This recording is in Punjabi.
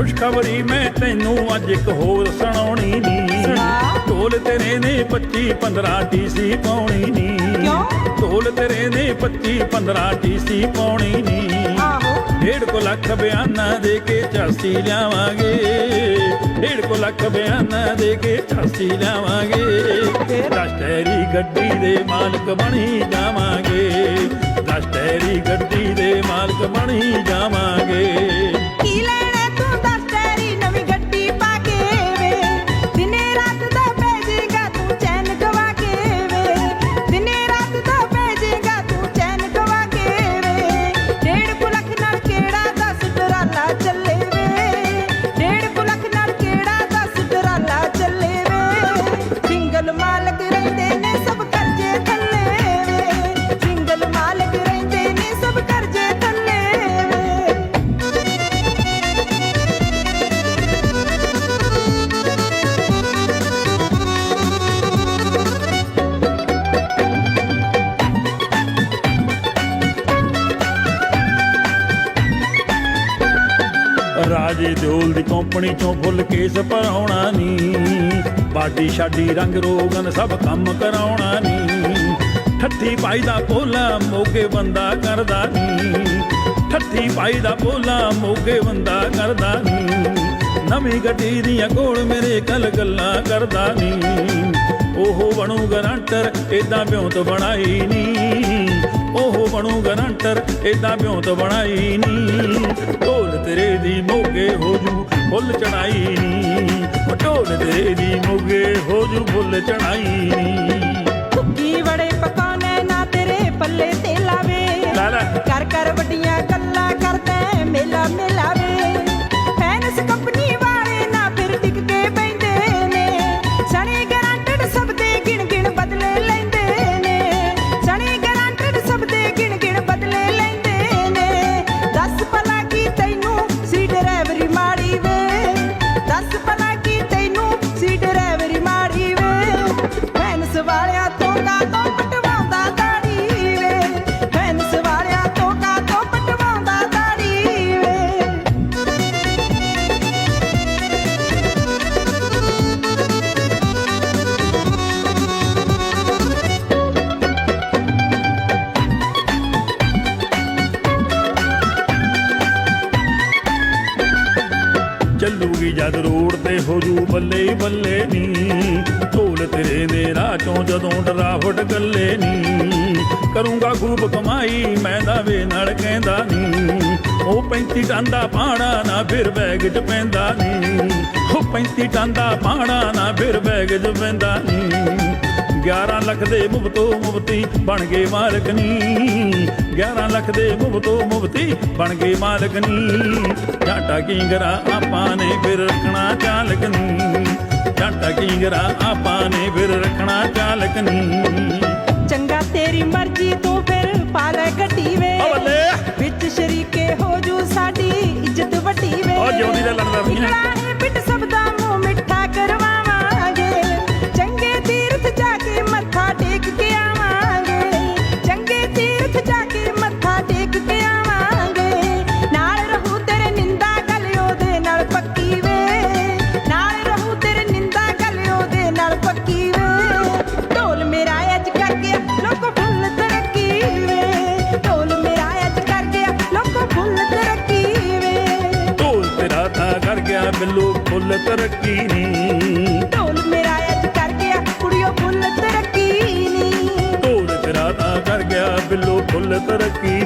ਖੁਸ਼ਖਬਰੀ ਮੈਂ ਤੈਨੂੰ ਅੱਜ ਇੱਕ ਹੋਰ ਸੁਣਾਉਣੀ ਨੀ। ਢੋਲ ਤੇਰੇ ਨੇ 25 15 ਟੀਸੀ ਪਾਉਣੀ ਨੀ। ਕਿਉਂ? ਢੋਲ ਤੇਰੇ ਨੇ 25 15 ਟੀਸੀ ਪਾਉਣੀ ਨੀ। ਡੇਢ ਕੋ ਲੱਖ ਬਿਆਨਾ ਦੇ ਕੇ ਚਾਸੀ ਲਿਆਵਾਂਗੇ। ਡੇਢ ਕੋ ਲੱਖ ਬਿਆਨਾ ਦੇ ਕੇ ਚਾਸੀ ਲਿਆਵਾਂਗੇ। ਫਿਰ? ਦਸਤੇਰੀ ਗੱਡੀ ਦੇ ਮਾਲਕ ਬਣੀ ਜਾਵਾਂਗੇ। ਦਸਤੇਰੀ ਗੱਡੀ ਦੇ ਮਾਲਕ ਬਣੀ ਜਾਵਾਂਗੇ। ਰਾਜੇ ਦਿਓਲ ਦੀ ਕੰਪਨੀ ਚੋਂ ਫੁੱਲ ਕੇਸ ਭਰਾਉਣਾ ਨੀ ਬਾਡੀ ਸ਼ਾਡੀ, ਰੰਗ ਰੋਗਨ ਸਭ ਕੰਮ ਕਰਾਉਣਾ ਨੀ ਠੱਠੀ ਪਾਈ ਦਾ ਪੋਲਾ ਮੋਗੇ ਬੰਦਾ ਕਰਦਾ ਨੀ ਠੱਠੀ ਪਾਈ ਦਾ ਪੋਲਾ ਮੋਗੇ ਬੰਦਾ ਕਰਦਾ ਨੀ ਨਵੀਂ ਗੱਡੀ ਦੀਆਂ ਕੋਲ ਮੇਰੇ ਕਲ ਗੱਲਾਂ ਕਰਦਾ ਨੀ ਉਹ ਬਣੂ ਗਰੰਟਰ, ਏਦਾਂ ਬਿਉਂਤ ਬਣਾਈ ਨੀ ਉਹ ਬਣੂ ਗਰੰਟਰ, ਏਦਾਂ ਬਿਉਂਤ ਬਣਾਈ ਨੀ ਢੋਲ ਤੇਰੇ ਦੀ ਮੋਗੇ ਹੋ ਜੂ, ਫੁੱਲ ਚੜਾਈ ਨੀ ਢੋਲ ਤੇਰੇ ਦੀ ਮੋਗੇ ਹੋ ਜੂ, ਫੁੱਲ ਚੜਾਈ ਨੀ ਚੱਲੂਗੀ ਜਦ ਰੋੜ ਤੇ ਹੋ ਜੂ ਬੱਲੇ ਬੱਲੇ ਨੀ। ਢੋਲ ਤੇਰੇ ਦੇ ਰਾਹ ਚੋਂ ਜਦੋਂ ਡਰਾਫਟ ਗੱਲੇ ਨੀ। ਕਰੂੰਗਾ ਖੂਬ ਕਮਾਈ, ਮੈਂ ਦਾਵੇ ਨਾਲ ਕਹਿੰਦਾ ਨੀ। ਉਹ 35 ਟਾਂਦਾ ਪਾਣਾ ਨਾ ਫਿਰ ਬੈਗ 'ਚ ਪੈਂਦਾ ਨੀ। ਉਹ 35 ਟਾਂਦਾ ਪਾਣਾ ਨਾ ਫਿਰ ਬੈਗ 'ਚ ਪੈਂਦਾ ਨੀ। 11 ਲੱਖ ਦੇ ਮੁਫਤੋਂ ਮੁਫਤੀ ਬਣ ਗਏ ਮਾਲਕ ਨੀ। 11 ਲੱਖ ਦੇ ਮੁਫਤੋਂ ਮੁਫਤੀ ਬਣ ਗਏ ਮਾਲਕ ਨੀ। ਘਾਟਾ ਕਿੰਗਰਾ ਆਪਾਂ ਨੇ ਫਿਰ ਰੱਖਣਾ ਚਾਲਕ ਨੀ। ਘਾਟਾ ਕਿੰਗਰਾ ਆਪਾਂ ਨੇ ਫਿਰ ਰੱਖਣਾ ਚਾਲਕ ਨੀ। ਚੰਗਾ ਤੇਰੀ ਮਰਜ਼ੀ ਤੂੰ ਫਿਰ ਪਾ ਲੈ ਗੱਡੀ ਵੇ ਓ ਬੱਲੇ। ਵਿੱਚ ਸ਼ਰੀਕੇ ਹੋ ਜੂ ਸਾਡੀ ਇੱਜ਼ਤ ਵੱਡੀ ਵੇ ਓ ਜਿਉਂਦੀ ਦੇ ਲੜਦਾ ਰਹੀਆਂ। ਬਿੱਲੂ ਫੁੱਲ ਤਰੱਕੀ ਨੀ। ਢੋਲ ਮੇਰਾ ਅੱਜ ਕਰ ਗਿਆ ਕੁੜੀਓ ਫੁੱਲ ਤਰੱਕੀ ਨੀ। ਢੋਲ ਤੇਰਾ ਤਾਂ ਕਰ ਗਿਆ ਬਿੱਲੂ ਫੁੱਲ ਤਰੱਕੀ